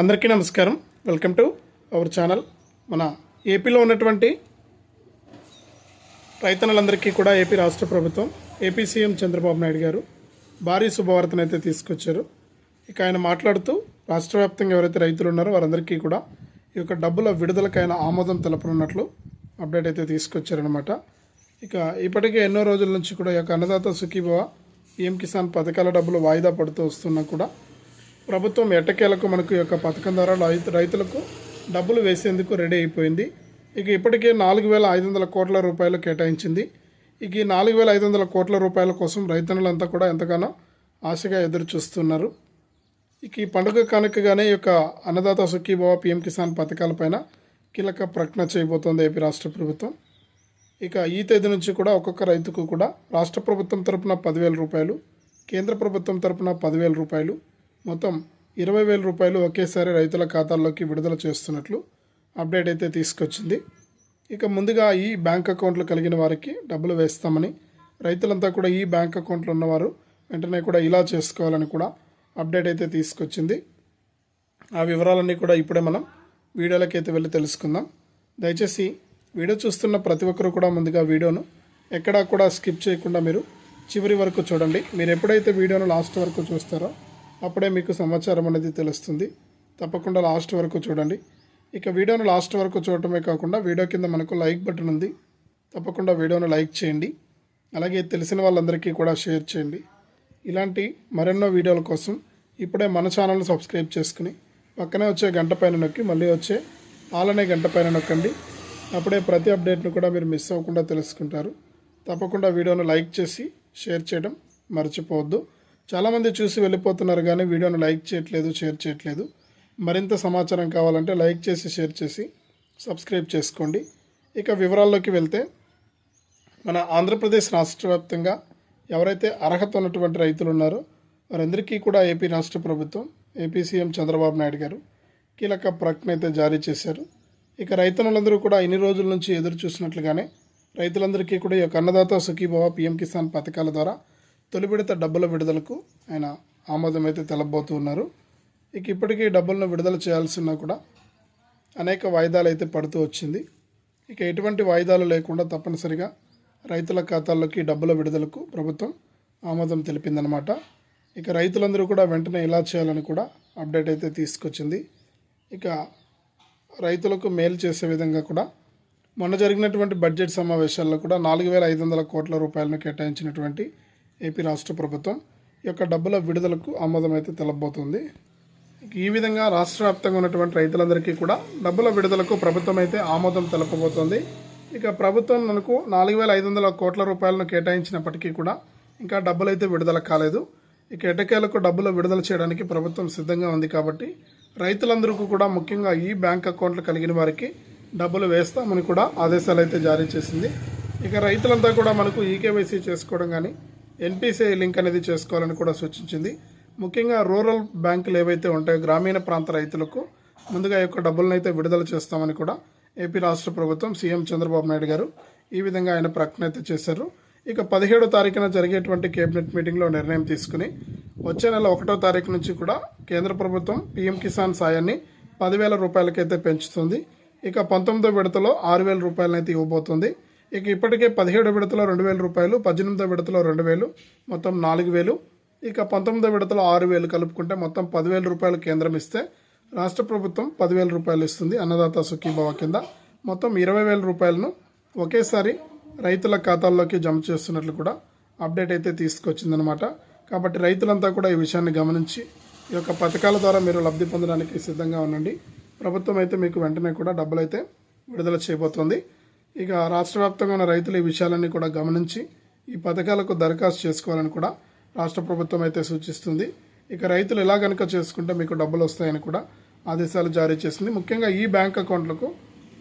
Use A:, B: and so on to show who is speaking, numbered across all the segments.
A: అందరికీ నమస్కారం. Welcome to our channel మన ఏపీలో ఉన్నటువంటి రైతన్నలందరికీ కూడా ఏపీ రాష్ట్ర ప్రభుత్వం ఏపీ సీఎం చంద్రబాబు నాయుడు గారు భారీ శుభవార్తను అయితే తీసుకొచ్చారు. ఇక ఆయన మాట్లాడుతూ రాష్ట్ర వ్యాప్తంగా ఎవరైతే రైతులు ఉన్నారో వారందరికీ కూడా ఈ యొక్క డబ్బుల విడుదలకైన ఆమోదం తెలపనున్నట్లు అప్డేట్ అయితే తీసుకొచ్చారనమాట ఇక ఇప్పటికే ఎన్నో రోజుల నుంచి కూడా ఈ యొక్క అన్నదాత సుఖీభవ పిఎం కిసాన్ పథకాల డబ్బులు వాయిదా పడుతూ వస్తున్నా కూడా ప్రభుత్వం ఎట్టకేలకు మనకు యొక్క పథకం ద్వారా రైతులకు డబ్బులు వేసేందుకు రెడీ అయిపోయింది. ఇక ఇప్పటికే నాలుగు వేల ఐదు వందల కోట్ల రూపాయలు కేటాయించింది. ఇక ఈ నాలుగు వేల ఐదు వందల కోట్ల రూపాయల కోసం రైతన్నులంతా కూడా ఎంతగానో ఆశగా ఎదురు చూస్తున్నారు. ఇక ఈ పండుగ కానుకగానే ఈ యొక్క అన్నదాత సుఖీభావ పిఎం కిసాన్ పథకాలపైన కీలక ప్రకటన చేయబోతోంది ఏపీ రాష్ట్ర ప్రభుత్వం. ఇక ఈ తేదీ నుంచి కూడా ఒక్కొక్క రైతుకు కూడా రాష్ట్ర ప్రభుత్వం తరపున పదివేల రూపాయలు కేంద్ర ప్రభుత్వం తరపున పదివేల రూపాయలు మొత్తం ఇరవై వేల రూపాయలు ఒకేసారి రైతుల ఖాతాల్లోకి విడుదల చేస్తున్నట్లు అప్డేట్ అయితే తీసుకొచ్చింది. ఇక ముందుగా ఈ బ్యాంక్ అకౌంట్లు కలిగిన వారికి డబ్బులు వేస్తామని రైతులంతా కూడా ఈ బ్యాంక్ అకౌంట్లు ఉన్నవారు వెంటనే కూడా ఇలా చేసుకోవాలని కూడా అప్డేట్ అయితే తీసుకొచ్చింది. ఆ వివరాలన్నీ కూడా ఇప్పుడే మనం వీడియోలోకి అయితే వెళ్ళి తెలుసుకుందాం. దయచేసి వీడియో చూస్తున్న ప్రతి ఒక్కరు కూడా ముందుగా వీడియోను ఎక్కడా కూడా స్కిప్ చేయకుండా మీరు చివరి వరకు చూడండి. మీరు ఎప్పుడైతే వీడియోను లాస్ట్ వరకు చూస్తారో అప్పుడే మీకు సమాచారం అనేది తెలుస్తుంది. తప్పకుండా లాస్ట్ వరకు చూడండి. ఇక వీడియోను లాస్ట్ వరకు చూడటమే కాకుండా వీడియో కింద మనకు లైక్ బటన్ ఉంది. తప్పకుండా వీడియోను లైక్ చేయండి. అలాగే తెలిసిన వాళ్ళందరికీ కూడా షేర్ చేయండి. ఇలాంటి మరెన్నో వీడియోల కోసం ఇప్పుడే మన ఛానల్ని సబ్స్క్రైబ్ చేసుకుని పక్కనే వచ్చే గంట పైన నొక్కి మళ్ళీ వచ్చే ఆలనే గంట పైన నొక్కండి. అప్పుడే ప్రతి అప్డేట్ను కూడా మీరు మిస్ అవ్వకుండా తెలుసుకుంటారు. తప్పకుండా వీడియోను లైక్ చేసి షేర్ చేయడం మర్చిపోవద్దు. చాలామంది చూసి వెళ్ళిపోతున్నారు కానీ వీడియోను లైక్ చేయట్లేదు షేర్ చేయట్లేదు. మరింత సమాచారం కావాలంటే లైక్ చేసి షేర్ చేసి సబ్స్క్రైబ్ చేసుకోండి. ఇక వివరాల్లోకి వెళ్తే మన ఆంధ్రప్రదేశ్ రాష్ట్ర వ్యాప్తంగా ఎవరైతే అర్హత ఉన్నటువంటి రైతులు ఉన్నారో వారందరికీ కూడా ఏపీ రాష్ట్ర ప్రభుత్వం ఏపీ సీఎం చంద్రబాబు నాయుడు గారు కీలక ప్రకటన అయితే జారీ చేశారు. ఇక రైతన్నులందరూ కూడా ఇన్ని రోజుల నుంచి ఎదురు చూసినట్లుగానే రైతులందరికీ కూడా ఈ యొక్క అన్నదాత సుఖీభవ పిఎం కిసాన్ పథకాల ద్వారా తొలి విడత డబ్బుల విడుదలకు ఆయన ఆమోదం అయితే తెలబోతూ ఉన్నారు. ఇక ఇప్పటికీ డబ్బులను విడుదల చేయాల్సిన కూడా అనేక వాయిదాలు అయితే పడుతూ వచ్చింది. ఇక ఎటువంటి వాయిదాలు లేకుండా తప్పనిసరిగా రైతుల ఖాతాల్లోకి డబ్బుల విడుదలకు ప్రభుత్వం ఆమోదం తెలిపిందనమాట ఇక రైతులందరూ కూడా వెంటనే ఇలా చేయాలని కూడా అప్డేట్ అయితే తీసుకొచ్చింది. ఇక రైతులకు మేలు చేసే విధంగా కూడా మొన్న జరిగినటువంటి బడ్జెట్ సమావేశాల్లో కూడా నాలుగు వేల ఐదు వందల కోట్ల రూపాయలను కేటాయించినటువంటి ఏపీ రాష్ట్ర ప్రభుత్వం ఈ యొక్క డబ్బుల విడుదలకు ఆమోదం అయితే తెలబోతుంది. ఈ విధంగా రాష్ట్ర వ్యాప్తంగా ఉన్నటువంటి రైతులందరికీ కూడా డబ్బుల విడుదలకు ప్రభుత్వం అయితే ఆమోదం తెలపబోతోంది. ఇక ప్రభుత్వం మనకు నాలుగు వేల ఐదు వందల కోట్ల రూపాయలను కేటాయించినప్పటికీ కూడా ఇంకా డబ్బులు అయితే విడుదల కాలేదు. ఇక ఎటకేలకు డబ్బులు విడుదల చేయడానికి ప్రభుత్వం సిద్ధంగా ఉంది కాబట్టి రైతులందరికీ కూడా ముఖ్యంగా ఈ బ్యాంక్ అకౌంట్లు కలిగిన వారికి డబ్బులు వేస్తామని కూడా ఆదేశాలు అయితే జారీ చేసింది. ఇక రైతులంతా కూడా మనకు ఈకేవైసీ చేసుకోవడం కానీ ఎన్పిసిఐ లింక్ అనేది చేసుకోవాలని కూడా సూచించింది. ముఖ్యంగా రూరల్ బ్యాంకులు ఏవైతే ఉంటాయో గ్రామీణ ప్రాంత రైతులకు ముందుగా యొక్క డబ్బులను అయితే విడుదల చేస్తామని కూడా ఏపీ రాష్ట్ర ప్రభుత్వం సీఎం చంద్రబాబు నాయుడు గారు ఈ విధంగా ఆయన ప్రకటన అయితే చేశారు. ఇక పదిహేడో తారీఖున జరిగేటువంటి కేబినెట్ మీటింగ్లో నిర్ణయం తీసుకుని వచ్చే నెల ఒకటో తారీఖు నుంచి కూడా కేంద్ర ప్రభుత్వం పీఎం కిసాన్ సాయాన్ని పదివేల రూపాయలకైతే పెంచుతుంది. ఇక పంతొమ్మిదో విడతలో ఆరు వేల రూపాయలనైతే ఇవ్వబోతుంది. ఇక ఇప్పటికే పదిహేడో విడతలో రెండు వేల రూపాయలు పద్దెనిమిదో విడతలో రెండు వేలు మొత్తం నాలుగు వేలు. ఇక పంతొమ్మిదో విడతలో ఆరు వేలు కలుపుకుంటే మొత్తం పదివేల రూపాయలు కేంద్రం ఇస్తే రాష్ట్ర ప్రభుత్వం పదివేల రూపాయలు ఇస్తుంది అన్నదాత సుఖీభావ కింద. మొత్తం ఇరవై వేల రూపాయలను ఒకేసారి రైతుల ఖాతాల్లోకి జమ చేస్తున్నట్లు కూడా అప్డేట్ అయితే తీసుకొచ్చిందనమాట కాబట్టి రైతులంతా కూడా ఈ విషయాన్ని గమనించి ఈ యొక్క పథకాల ద్వారా మీరు లబ్ధి పొందడానికి సిద్ధంగా ఉండండి. ప్రభుత్వం అయితే మీకు వెంటనే కూడా డబ్బులు అయితే విడుదల చేయబోతోంది. ఇక రాష్ట్ర వ్యాప్తంగా ఉన్న రైతులు ఈ విషయాలన్నీ కూడా గమనించి ఈ పథకాలకు దరఖాస్తు చేసుకోవాలని కూడా రాష్ట్ర ప్రభుత్వం అయితే సూచిస్తుంది. ఇక రైతులు ఎలా కనుక చేసుకుంటే మీకు డబ్బులు వస్తాయని కూడా ఆదేశాలు జారీ చేసింది. ముఖ్యంగా ఈ బ్యాంక్ అకౌంట్లకు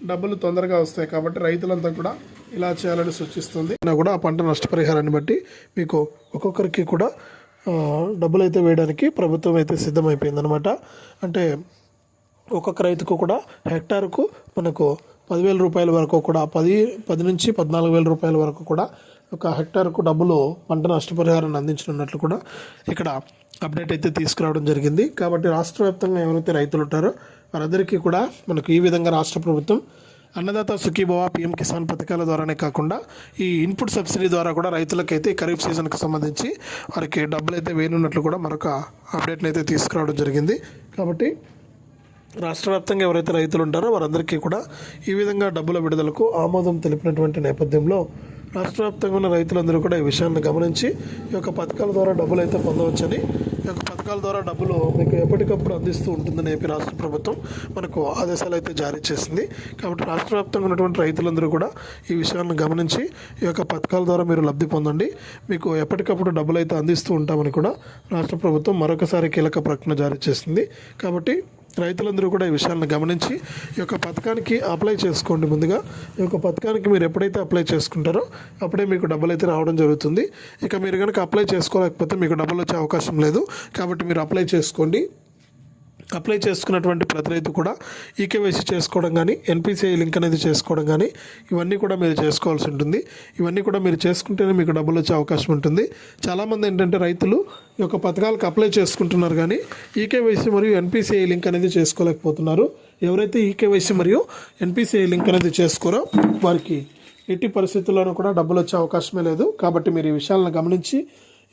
A: డబ్బులు తొందరగా వస్తాయి కాబట్టి రైతులంతా కూడా ఇలా చేయాలని సూచిస్తుంది. అయినా కూడా ఆ పంట నష్టపరిహారాన్ని బట్టి మీకు ఒక్కొక్కరికి కూడా డబ్బులు అయితే వేయడానికి ప్రభుత్వం అయితే సిద్ధమైపోయిందనమాట అంటే ఒక్కొక్క రైతుకు కూడా హెక్టార్కు మనకు పదివేల రూపాయల వరకు కూడా పది పది నుంచి పద్నాలుగు వేల రూపాయల వరకు కూడా ఒక హెక్టార్కు డబ్బులు పంట నష్టపరిహారాన్ని అందించనున్నట్లు కూడా ఇక్కడ అప్డేట్ అయితే తీసుకురావడం జరిగింది. కాబట్టి రాష్ట్ర వ్యాప్తంగా ఎవరైతే రైతులు ఉంటారో వారందరికీ కూడా మనకు ఈ విధంగా రాష్ట్ర ప్రభుత్వం అన్నదాత సుఖీభవ పిఎం కిసాన్ పథకాల ద్వారానే కాకుండా ఈ ఇన్పుట్ సబ్సిడీ ద్వారా కూడా రైతులకైతే ఖరీఫ్ సీజన్కి సంబంధించి వారికి డబ్బులు అయితే వేయనున్నట్లు కూడా మరొక అప్డేట్ని అయితే తీసుకురావడం జరిగింది. కాబట్టి రాష్ట్ర వ్యాప్తంగా ఎవరైతే రైతులు ఉంటారో వారందరికీ కూడా ఈ విధంగా డబ్బుల విడుదలకు ఆమోదం తెలిపినటువంటి నేపథ్యంలో రాష్ట్ర వ్యాప్తంగా ఉన్న రైతులందరూ కూడా ఈ విషయాన్ని గమనించి ఈ యొక్క పథకాల ద్వారా డబ్బులు అయితే పొందవచ్చని ఈ యొక్క పథకాల ద్వారా డబ్బులు మీకు ఎప్పటికప్పుడు అందిస్తూ ఉంటుందని ఏపీ రాష్ట్ర ప్రభుత్వం మనకు ఆదేశాలు అయితే జారీ చేసింది. కాబట్టి రాష్ట్ర వ్యాప్తంగా ఉన్నటువంటి రైతులందరూ కూడా ఈ విషయాలను గమనించి ఈ యొక్క పథకాల ద్వారా మీరు లబ్ధి పొందండి. మీకు ఎప్పటికప్పుడు డబ్బులు అయితే అందిస్తూ ఉంటామని కూడా రాష్ట్ర ప్రభుత్వం మరొకసారి కీలక ప్రకటన జారీ చేసింది. కాబట్టి రైతులందరూ కూడా ఈ విషయాలను గమనించి ఈ యొక్క పథకానికి అప్లై చేసుకోండి ముందుగా. ఈ యొక్క పథకానికి మీరు ఎప్పుడైతే అప్లై చేసుకుంటారో అప్పుడే మీకు డబ్బులు అయితే రావడం జరుగుతుంది. ఇక మీరు కనుక అప్లై చేసుకోలేకపోతే మీకు డబ్బులు వచ్చే అవకాశం లేదు. కాబట్టి మీరు అప్లై చేసుకోండి. అప్లై చేసుకున్నటువంటి ప్రతి రైతు కూడా ఈకేవైసీ చేసుకోవడం కానీ ఎన్పిసిఐ లింక్ అనేది చేసుకోవడం కానీ ఇవన్నీ కూడా మీరు చేసుకోవాల్సి ఉంటుంది. ఇవన్నీ కూడా మీరు చేసుకుంటేనే మీకు డబ్బులు వచ్చే అవకాశం ఉంటుంది. చాలామంది ఏంటంటే రైతులు ఈ యొక్క పథకాలకు అప్లై చేసుకుంటున్నారు కానీ ఈకేవైసీ మరియు ఎన్పిసిఐ లింక్ అనేది చేసుకోలేకపోతున్నారు. ఎవరైతే ఈకేవైసీ మరియు ఎన్పిసిఐ లింక్ అనేది చేసుకోరో వారికి ఎట్టి పరిస్థితుల్లోనూ కూడా డబ్బులు వచ్చే అవకాశమే లేదు. కాబట్టి మీరు ఈ విషయాలను గమనించి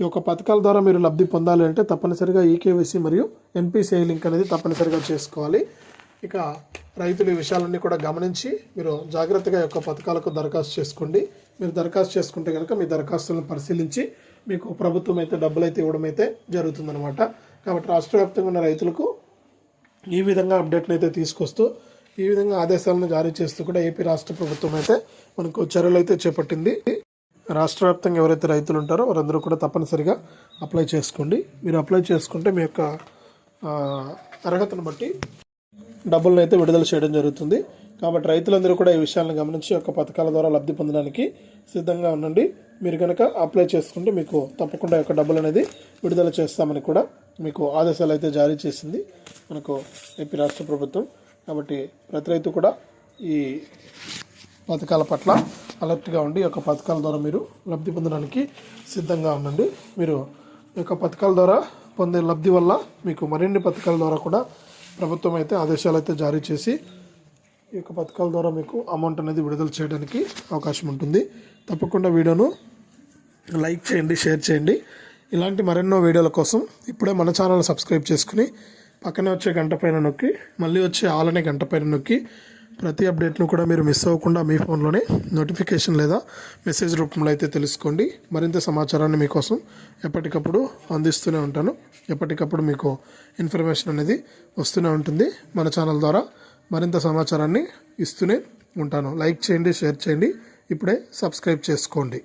A: ఈ యొక్క పథకాల ద్వారా మీరు లబ్ధి పొందాలి అంటే తప్పనిసరిగా ఈకేవైసీ మరియు ఎన్పిసిఐ లింక్ అనేది తప్పనిసరిగా చేసుకోవాలి. ఇక రైతులు ఈ విషయాలన్నీ కూడా గమనించి మీరు జాగ్రత్తగా యొక్క పథకాలకు దరఖాస్తు చేసుకోండి. మీరు దరఖాస్తు చేసుకుంటే కనుక మీ దరఖాస్తులను పరిశీలించి మీకు ప్రభుత్వం అయితే డబ్బులు అయితే ఇవ్వడం అయితే జరుగుతుందన్నమాట. కాబట్టి రాష్ట్ర వ్యాప్తంగా ఉన్న రైతులకు ఈ విధంగా అప్డేట్ని అయితే తీసుకొస్తూ ఈ విధంగా ఆదేశాలను జారీ చేస్తూ కూడా ఏపీ రాష్ట్ర ప్రభుత్వం అయితే మనకు చర్యలు అయితే చేపట్టింది. రాష్ట్ర వ్యాప్తంగా ఎవరైతే రైతులు ఉంటారో వారందరూ కూడా తప్పనిసరిగా అప్లై చేసుకోండి. మీరు అప్లై చేసుకుంటే మీ యొక్క అర్హతను బట్టి డబ్బులను అయితే విడుదల చేయడం జరుగుతుంది. కాబట్టి రైతులందరూ కూడా ఈ విషయాలను గమనించి యొక్క పథకాల ద్వారా లబ్ధి పొందడానికి సిద్ధంగా ఉండండి. మీరు కనుక అప్లై చేసుకుంటే మీకు తప్పకుండా యొక్క డబ్బులు అనేది విడుదల చేస్తామని కూడా మీకు ఆదేశాలు అయితే జారీ చేసింది మనకు ఏపీ రాష్ట్ర ప్రభుత్వం. కాబట్టి ప్రతి రైతు కూడా ఈ పథకాల పట్ల అలర్ట్గా ఉండి ఈ యొక్క పథకాల ద్వారా మీరు లబ్ధి పొందడానికి సిద్ధంగా ఉండండి. మీరు ఈ యొక్క పథకాల ద్వారా పొందే లబ్ధి వల్ల మీకు మరిన్ని పథకాల ద్వారా కూడా ప్రభుత్వం అయితే ఆదేశాలు అయితే జారీ చేసి ఈ యొక్క పథకాల ద్వారా మీకు అమౌంట్ అనేది విడుదల చేయడానికి అవకాశం ఉంటుంది. తప్పకుండా వీడియోను లైక్ చేయండి షేర్ చేయండి. ఇలాంటి మరెన్నో వీడియోల కోసం ఇప్పుడే మన ఛానల్ సబ్స్క్రైబ్ చేసుకుని పక్కనే వచ్చే గంట పైన నొక్కి మళ్ళీ వచ్చే ఆలనే గంట పైన నొక్కి ప్రతి అప్డేట్ను కూడా మీరు మిస్ అవ్వకుండా మీ ఫోన్లోనే నోటిఫికేషన్ లేదా మెసేజ్ రూపంలో అయితే తెలుసుకోండి. మరింత సమాచారాన్ని మీకోసం ఎప్పటికప్పుడు అందిస్తూనే ఉంటాను. ఎప్పటికప్పుడు మీకు ఇన్ఫర్మేషన్ అనేది వస్తూనే ఉంటుంది. మన ఛానల్ ద్వారా మరింత సమాచారాన్ని ఇస్తూనే ఉంటాను. లైక్ చేయండి షేర్ చేయండి. ఇప్పుడే సబ్స్క్రైబ్ చేసుకోండి.